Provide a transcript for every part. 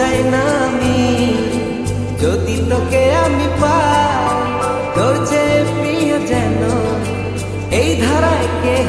চাই না আমি যদি তোকে আমি পাই তোর যে প্রিয় যেন এই ধারায় কেহ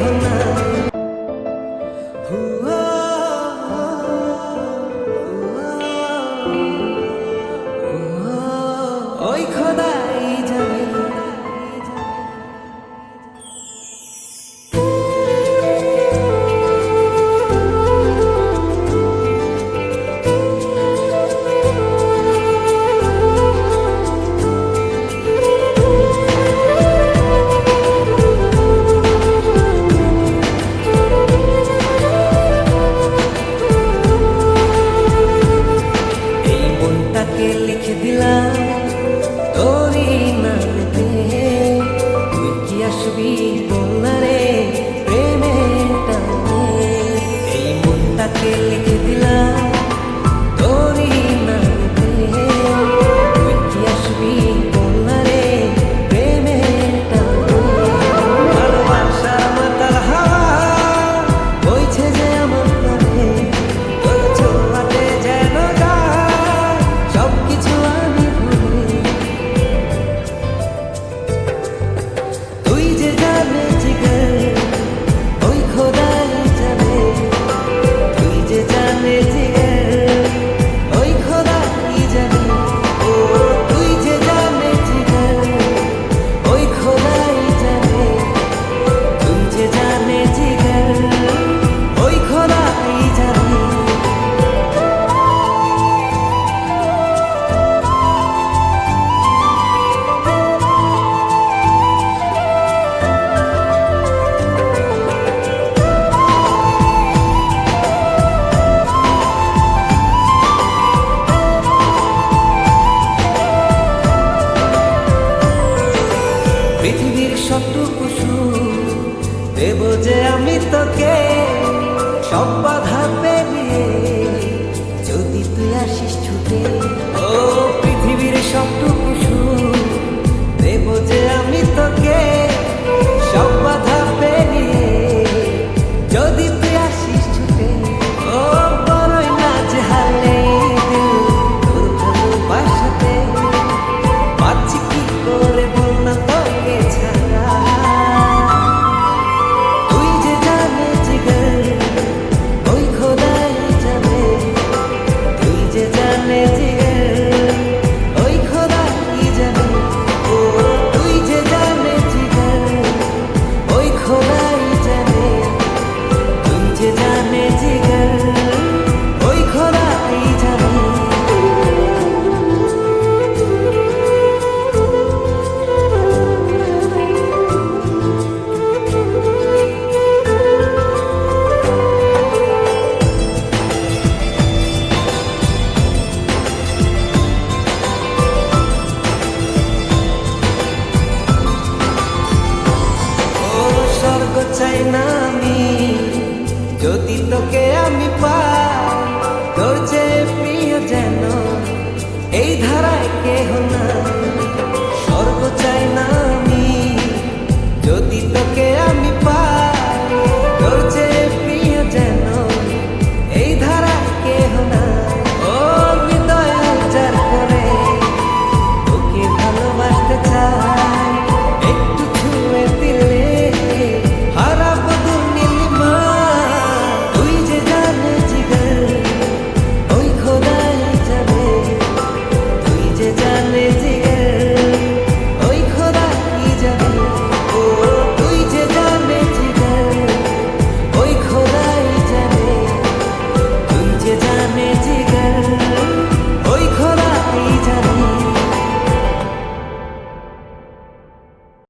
really শত কুসু দেব যে আমি তোকে সব চাই না আমি। যদি তোকে আমি পাই, তোর চেয়ে প্রিয় যেন এই ধারায় কেহ না